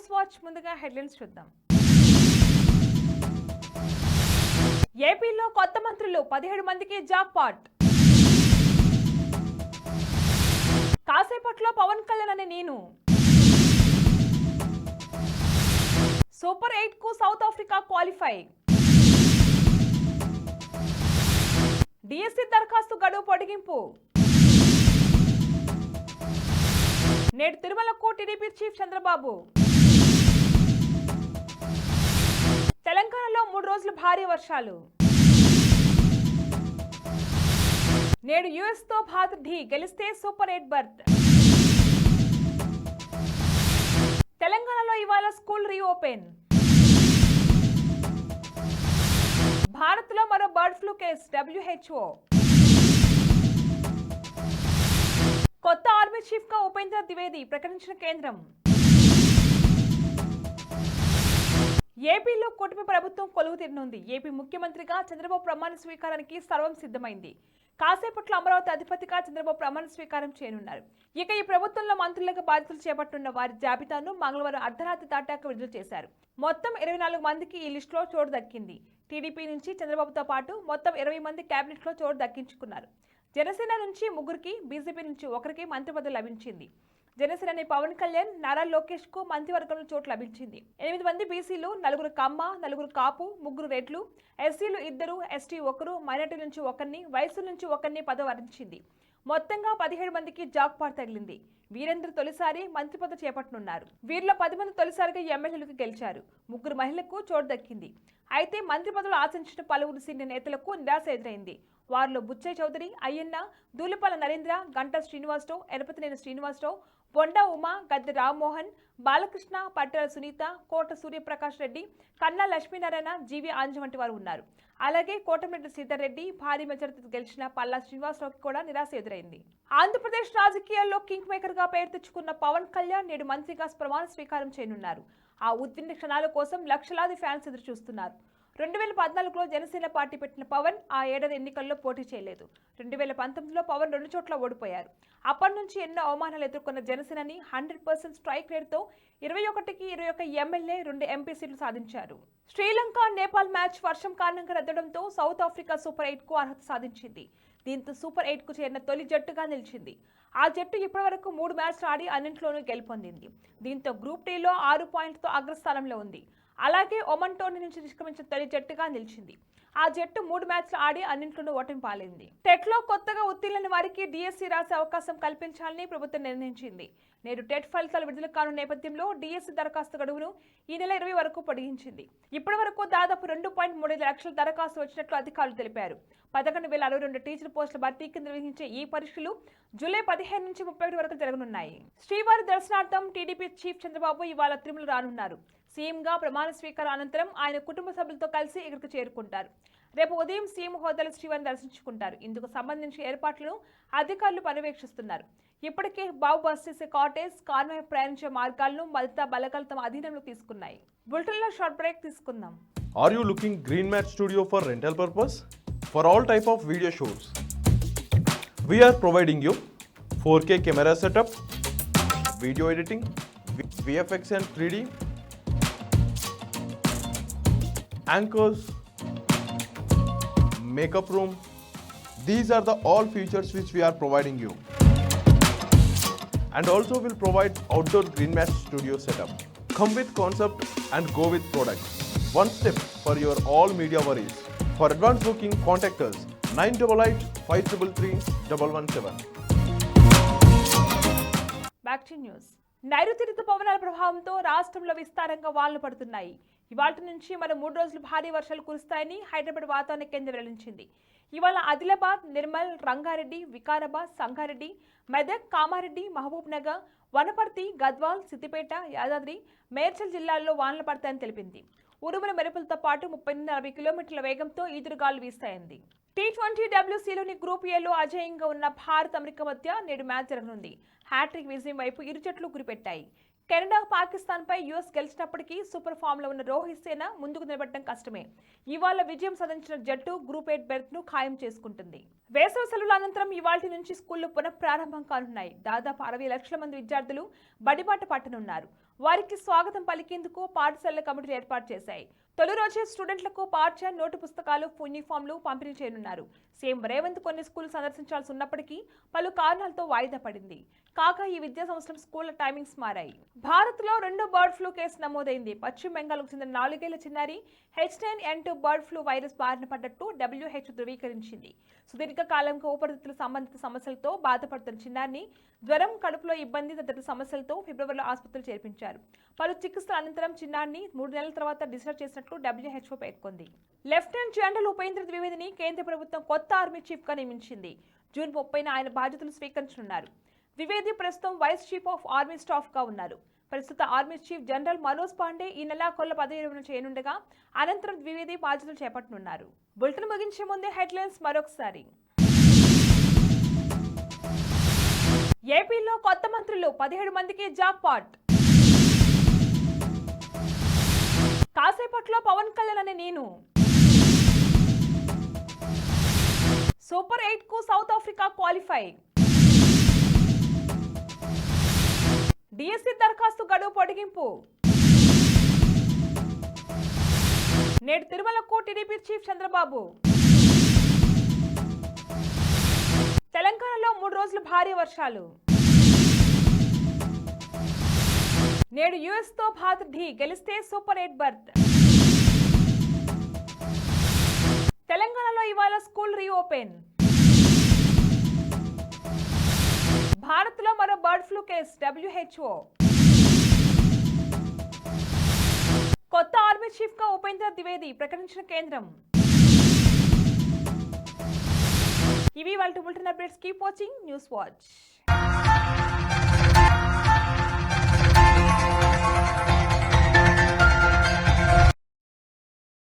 News watch ముందుగా headlines చూద్దాం. ఏపీలో కొత్త మంత్రులు పదిహేడు మందికి జాక్ పాట్. కాసేపట్లో పవన్ కళ్యాణ్ అనే నేను. సూపర్ ఎయిట్కు సౌత్ ఆఫ్రికా క్వాలిఫై. డిఎస్సి దరఖాస్తు గడువు పొడిగింపు. నేడు తిరుమలకు టీడీపీ చీఫ్ చంద్రబాబు. భారీ వర్షాలు. నేడు యుఎస్తో భారత్ ఢీ గెలిస్తే సూపర్ ఎయిట్ బర్త్. తెలంగాణలో ఇవాళ స్కూల్ రీఓపెన్. భారత్లో మరో బర్డ్ ఫ్లూ కేసు డబ్ల్యూహెచ్ఓ. కొత్త ఆర్మీ చీఫ్గా ఉపేంద్ర ద్వివేది ప్రకటించిన కేంద్రం. ఏపీలో కూటమి ప్రభుత్వం కొలువు తీరనుంది. ఏపీ ముఖ్యమంత్రిగా చంద్రబాబు ప్రమాణ స్వీకారానికి సర్వం సిద్ధమైంది. కాసేపట్లో అమరావతి అధిపతిగా చంద్రబాబు ప్రమాణ స్వీకారం చేయనున్నారు. ఇక ఈ ప్రభుత్వంలో మంత్రులకు బాధ్యతలు చేపట్టున్న వారి జాబితాను మంగళవారం అర్ధరాత్రి దాటాక విడుదల చేశారు. మొత్తం ఇరవై నాలుగు మందికి ఈ లిస్టులో చోటు దక్కింది. టీడీపీ నుంచి చంద్రబాబుతో పాటు మొత్తం ఇరవై మంది కేబినెట్లో చోటు దక్కించుకున్నారు. జనసేన నుంచి ముగ్గురికి బీజేపీ నుంచి ఒకరికి మంత్రి పదవి లభించింది. జనసేనని పవన్ కళ్యాణ్ నారా లోకేష్కు మంత్రివర్గంలో చోటు లభించింది. ఎనిమిది మంది బీసీలు నలుగురు కమ్మ నలుగురు కాపు ముగ్గురు రెడ్లు ఎస్సీలు ఇద్దరు ఎస్టీ ఒకరు మైనార్టీ నుంచి ఒకరిని వయసు నుంచి ఒకరిని పదవరించింది మొత్తంగా పదిహేడు మందికి జాక్ పార్ తగిలింది. వీరేంద్ర తొలిసారి మంత్రి పదవి చేపట్టనున్నారు. వీరిలో పది మంది తొలిసారిగా ఎమ్మెల్యేలకు గెలిచారు. ముగ్గురు మహిళలకు చోటు దక్కింది. అయితే మంత్రి పదవులు ఆశించిన పలువురు సీనియర్ నేతలకు నిరాశ ఎదురైంది. వారిలో బుచ్చయ్య చౌదరి అయ్యన్న దూలిపాల నరేంద్ర గంట శ్రీనివాసరావు ఎరపతినేని శ్రీనివాసరావు బొండ ఉమా గద్దె రామ్మోహన్ బాలకృష్ణ పట్టాల సునీత కోట సూర్యప్రకాష్ రెడ్డి కన్నా లక్ష్మీనారాయణ జీవి ఆంజ వంటి వారు ఉన్నారు. అలాగే కోటమిరెడ్డి సీతారెడ్డి రెడ్డి భారీ మెజార్టీతో గెలిచిన పల్లా శ్రీనివాసరావుకి కూడా నిరాశ ఎదురైంది. ఆంధ్రప్రదేశ్ రాజకీయాల్లో కింగ్ మేకర్గా పేరు తెచ్చుకున్న పవన్ కళ్యాణ్ నేడు మంత్రిగా ప్రమాణ స్వీకారం చేయనున్నారు. ఆ ఉద్విన్న క్షణాల కోసం లక్షలాది ఫ్యాన్స్ ఎదురు చూస్తున్నారు రెండు వేల పద్నాలుగులో జనసేన పార్టీ పెట్టిన పవన్ ఆ ఏడాది ఎన్నికల్లో పోటీ చేయలేదు. రెండు వేల పంతొమ్మిదిలో పవన్ రెండు చోట్ల ఓడిపోయారు. అప్పటి నుంచి ఎన్నో అవమానాలు ఎదుర్కొన్న జనసేనని హండ్రెడ్ పర్సెంట్ స్ట్రైక్ రేట్తో ఇరవై ఒకటికి ఇరవై ఒక ఎమ్మెల్యే రెండు ఎంపీ సీట్లు సాధించారు. శ్రీలంక నేపాల్ మ్యాచ్ వర్షం కారణంగా రద్దడంతో సౌత్ ఆఫ్రికా సూపర్ ఎయిట్కు అర్హత సాధించింది. దీంతో సూపర్ ఎయిట్కు చేరిన తొలి జట్టుగా నిలిచింది. ఆ జట్టు ఇప్పటివరకు మూడు మ్యాచ్లు ఆడి అన్నింటిలోనూ గెలుపొందింది. దీంతో గ్రూప్ టీలో ఆరు పాయింట్తో అగ్రస్థానంలో ఉంది. అలాగే ఒమన్ టోర్నీ నుంచి నిష్క్రమించిన తొలి జట్టుగా నిలిచింది. ఆ జట్టు మూడు మ్యాచ్లు ఆడి అన్నింటిలో ఓటమి పాలైంది. టెట్లో కొత్తగా ఉత్తీర్ణులైన వారికి డిఎస్సి రాసే అవకాశం కల్పించాలని ప్రభుత్వం నిర్ణయించింది. నేడు టెట్ ఫలితాలు విడుదల కాను నేపథ్యంలో డిఎస్సి దరఖాస్తు గడువును ఈ నెల ఇరవై వరకు పొడిగించింది. ఇప్పటి వరకు దాదాపు రెండు పాయింట్ మూడు ఐదు లక్షల దరఖాస్తు వచ్చినట్లు అధికారులు తెలిపారు. పదకొండు వేల అరవై రెండు టీచర్ పోస్టుల భర్తీకి నిర్వహించే ఈ పరీక్షలు జూలై పదిహేను నుంచి ముప్పై ఒకటి వరకు జరగనున్నాయి. శ్రీవారి దర్శనార్థం టీడీపీ చీఫ్ చంద్రబాబు ఇవాళ తిరుమల రానున్నారు. సీఎంగా ప్రమాణ స్వీకారం అనంతరం ఆయన కుటుంబ సభ్యులతో కలిసి ఇక్కడికి చేరుకుంటారు. రేపు ఉదయం సీఎం హోదాలో శ్రీవారిని దర్శించుకుంటారు. ఇందుకు సంబంధించిన ఏర్పాట్లను అధికారులు పర్యవేక్షిస్తున్నారు. ఇప్పటికే బాబు బస్ చేసే కాటేజ్ కాన్వాయ్ ప్రయాణించే మార్గాలను మల్తా బలగాలు తమ అధీనంలో తీసుకున్నాయి బులెటిన్లో షార్ట్ బ్రేక్ తీసుకుందాం Are you looking Green Mat Studio for rental purpose? For all type of video shoots. We are providing you 4K camera setup, video editing, V- VFX and 3D, anchors, makeup room. These are the all features which we are providing you. And also will provide outdoor green mat studio setup. Come with concept and go with product. One step for your all media worries. For advanced booking, contact us 988 533 117. Back to news నైరుతి ఋతుపవనాల ప్రభావంతో రాష్ట్రంలో విస్తారంగా వానలు పడుతున్నాయి ఇవాళ నుంచి మరో మూడు రోజులు భారీ వర్షాలు కురుస్తాయని హైదరాబాద్ వాతావరణ కేంద్రం వెల్లడించింది ఇవాళ ఆదిలాబాద్ నిర్మల్ రంగారెడ్డి వికారాబాద్ సంగారెడ్డి మెదక్ కామారెడ్డి మహబూబ్ నగర్ వనపర్తి గద్వాల్ సిద్దిపేట యాదాద్రి మేడ్చల్ జిల్లాల్లో వానలు పడతాయని తెలిపింది. ఉరుముల మెరుపులతో పాటు ముప్పై నుండి నలభై కిలోమీటర్ల వేగంతో ఈదురుగాలు వీస్తాయంది. టీ ట్వంటీ డబ్ల్యూసీలోని గ్రూప్ ఏలో అజేయంగా ఉన్న భారత్ అమెరికా మధ్య నేడు మ్యాచ్ జరగనుంది. హ్యాట్రిక్ విజయం వైపు ఇరు జట్లు గురిపెట్టాయి. కెనడా పాకిస్తాన్ పై యుఎస్ గెలిచినప్పటికీ సూపర్ ఫామ్లో ఉన్న రోహిత్ సేన ముందుకు నిలబడడం కష్టమే. ఇవాళ విజయం సాధించిన జట్టు గ్రూప్ ఎయిట్ బెర్త్ను ఖాయం చేసుకుంటుంది. వేసవి సెలవుల అనంతరం ఇవాళ నుంచి స్కూళ్ళు పునః ప్రారంభం కానున్నాయి. దాదాపు అరవై లక్షల మంది విద్యార్థులు బడిబాట పట్టనున్నారు. వారికి స్వాగతం పలికేందుకు పాఠశాలల కమిటీలు ఏర్పాటు చేశాయి. తొలి రోజే స్టూడెంట్లకు పాఠ్య నోటు పుస్తకాలు యూనిఫామ్లు పంపిణీ చేయనున్నారు. సీఎం రేవంత్ కొన్ని స్కూల్ సందర్శించాల్సి ఉన్నప్పటికీ పలు కారణాలతో వాయిదా పడింది. కాగా ఈ విద్యా సంవత్సరం స్కూళ్ళ టైమింగ్స్ మారాయి. భారత్లో రెండు రెండో బర్డ్ ఫ్లూ కేసు నమోదైంది. పశ్చిమ బెంగాల్కు చెందిన నాలుగేళ్ళ చిన్నారి H nine N two bird flu virus బారిన పడ్డట్టు డబ్ల్యూహెచ్ ధృవీకరించింది. సుదీర్ఘ కాలంగా ఊపిరితిత్తుల సంబంధిత సమస్యలతో బాధపడుతున్న చిన్నారిని జ్వరం కడుపులో ఇబ్బంది తదితర సమస్యలతో ఫిబ్రవరిలో ఆసుపత్రులు చేర్పించారు. పలు చికిత్సల అనంతరం చిన్నారిని మూడు నెలల తర్వాత డిశ్చార్జ్ చేసినట్లు డబ్ల్యూహెచ్ఓ పేర్కొంది. లెఫ్టినెంట్ జనరల్ ఉపేంద్ర ద్వివేదిని కేంద్ర ప్రభుత్వం కొత్త ఆర్మీ చీఫ్గా నియమించింది. జూన్ ముప్పైన ఆయన బాధ్యతలు స్వీకరించనున్నారు. ద్వివేది ప్రస్తుతం వైస్ చీఫ్ ఆఫ్ ఆర్మీ స్టాఫ్గా ఉన్నారు. ప్రస్తుత army chief general Manoj Pande ఈ నెల కొల్ల పదవి చేయనుండగా అనంతరం ద్వివేది బాధ్యతలు చేపట్టనున్నారు. బులెటిన్ ముగించే ముందే హెడ్లైన్స్ మరొకసారి. ఏపీలో కొత్త మంత్రులు పదిహేడు మందికి జాక్పాట్. కాసేపట్లో పవన్ కళ్యాణ్ అనే నేను. సూపర్ ఎయిట్కు సౌత్ ఆఫ్రికా క్వాలిఫై. డిఎస్సి దరఖాస్తు గడువు పొడిగింపు. నేడు తిరుమలకు టీడీపీ చీఫ్ చంద్రబాబు. తెలంగాణలో మూడు రోజులు భారీ వర్షాలు. నేడు యుఎస్తో భారత్ ఢీ గెలిస్తే సూపర్ ఎయిట్ బర్త్. తెలంగాణలో ఇవాళ స్కూల్ రీఓపెన్. భారత్లో మరో బర్డ్ ఫ్లూ కేసు డబ్ల్యూహెచ్ఓ కొత్త ఆర్మీ చీఫ్గా ఉపేంద్ర ద్వివేది ప్రకటించిన కేంద్రం. ఇవి వాళ్ళ bulletin updates keep watching news watch